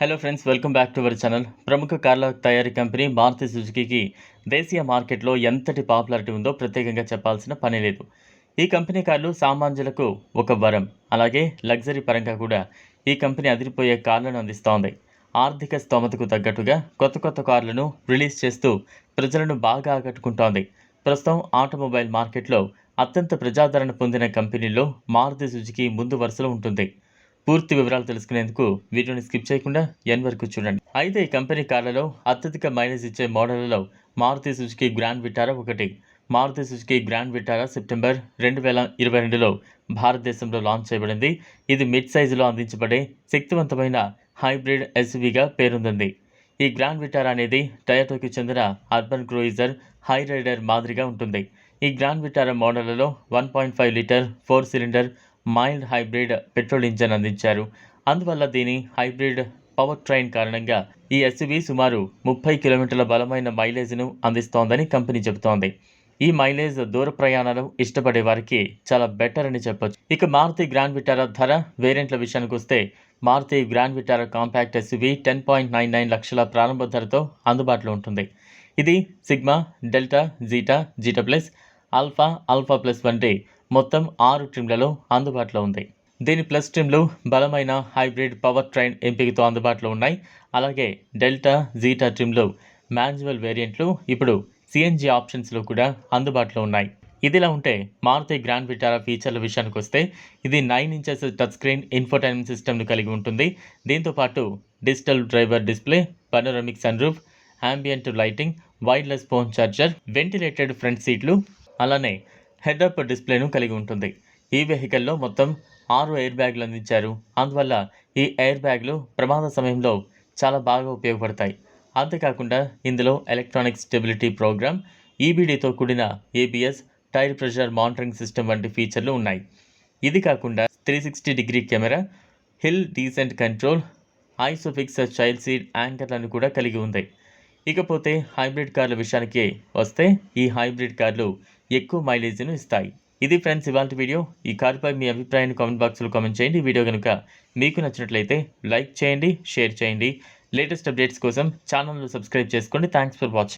Hello friends welcome back to our channel ప్రముఖ కార్ల తయారీ కంపెనీ మారుతి సుజుకీకి దేశీయ మార్కెట్లో ఎంతటి పాపులారిటీ ఉందో ప్రత్యేకంగా చెప్పాల్సిన పని లేదు. ఈ కంపెనీ కార్లు సామాన్యులకు ఒక వరం అలాగే లగ్జరీ పరంగా కూడా ఈ కంపెనీ అదిరిపోయే కార్లను అందిస్తోంది. ఆర్థిక స్తోమతకు తగ్గట్టుగా కొత్త కొత్త కార్లను రిలీజ్ చేస్తూ ప్రజలను బాగా ఆకట్టుకుంటోంది. ప్రస్తుతం ఆటోమొబైల్ మార్కెట్లో అత్యంత ప్రజాదరణ పొందిన కంపెనీల్లో మారుతి సుజుకి ముందు వరుసలో ఉంటుంది. పూర్తి వివరాలు తెలుసుకునేందుకు వీడియోని స్కిప్ చేయకుండా ఎన్ వరకు చూడండి. అయితే ఈ కంపెనీ కార్లలో అత్యధిక మైలేజ్ ఇచ్చే మోడళ్ళలో మారుతి సుజుకి గ్రాండ్ విటారా ఒకటి. Maruti Suzuki grand Vitara September రెండు వేల ఇరవై రెండులో భారతదేశంలో లాంచ్ చేయబడింది. ఇది మిడ్ సైజులో అందించబడే శక్తివంతమైన హైబ్రిడ్ ఎస్యూవీగా పేరొందింది. ఈ గ్రాండ్ విటారా అనేది టయోటోకి చెందిన అర్బన్ క్రూయిజర్ హై రైడర్ మాదిరిగా ఉంటుంది. ఈ grand Vitara మోడళ్ళలో one point five litre four cylinder mild hybrid petrol engine అందించారు. అందువల్ల దీని హైబ్రిడ్ పవర్ ట్రైన్ కారణంగా ఈ ఎస్యువి సుమారు ముప్పై కిలోమీటర్ల బలమైన మైలేజ్ను అందిస్తోందని కంపెనీ చెబుతోంది. ఈ మైలేజ్ దూర ప్రయాణాలు ఇష్టపడే వారికి చాలా బెటర్ అని చెప్పొచ్చు. ఇక మారుతి గ్రాండ్ విటారా ధర వేరియంట్ల విషయానికి వస్తే Maruti Grand Vitara compact SUV ten point nine nine లక్షల ప్రారంభ ధరతో అందుబాటులో ఉంటుంది. ఇది Sigma Delta Zeta Zeta plus Alpha Alpha plus వంటి మొత్తం ఆరు ట్రిమ్లలో అందుబాటులో ఉంది. దీని ప్లస్ ట్రిమ్లు బలమైన హైబ్రిడ్ పవర్ ట్రైన్ ఎంపికతో అందుబాటులో ఉన్నాయి. అలాగే డెల్టా జీటా ట్రిమ్లు మాన్యువల్ వేరియంట్లు ఇప్పుడు సిఎన్జి ఆప్షన్స్లో కూడా అందుబాటులో ఉన్నాయి. ఇదిలా ఉంటే మారుతి గ్రాండ్ విటారా ఫీచర్ల విషయానికి వస్తే ఇది nine inches touch screen infotainment సిస్టమ్ను కలిగి ఉంటుంది. దీంతో పాటు digital driver display panoramic sun roof ambient lighting wireless phone charger ventilated front సీట్లు అలానే హెడ్ అప్ డిస్ప్లేను కలిగి ఉంటుంది. ఈ వెహికల్లో మొత్తం ఆరు ఎయిర్ బ్యాగ్లు అందించారు. అందువల్ల ఈ ఎయిర్ బ్యాగ్లు ప్రమాద సమయంలో చాలా బాగా ఉపయోగపడతాయి. అంతేకాకుండా ఇందులో ఎలక్ట్రానిక్ స్టెబిలిటీ ప్రోగ్రామ్ ఈబీడీతో కూడిన ABS tyre pressure monitoring system వంటి ఫీచర్లు ఉన్నాయి. ఇది కాకుండా three sixty degree camera hill descent control ISOFIX child seat యాంకర్లను కూడా కలిగి ఉంది. ఇకపోతే హైబ్రిడ్ కార్ల విషయానికి వస్తే ఈ హైబ్రిడ్ కార్లు ఎక్కువ మైలేజ్ను ఇస్తాయి. ఇది ఫ్రెండ్స్ ఇవాళ వీడియో. ఈ కారుపై మీ అభిప్రాయాన్ని కామెంట్ బాక్స్లో కామెంట్ చేయండి. వీడియో కనుక మీకు నచ్చినట్లయితే లైక్ చేయండి షేర్ చేయండి. లేటెస్ట్ అప్డేట్స్ కోసం ఛానల్ను సబ్స్క్రైబ్ చేసుకోండి. Thanks for watching.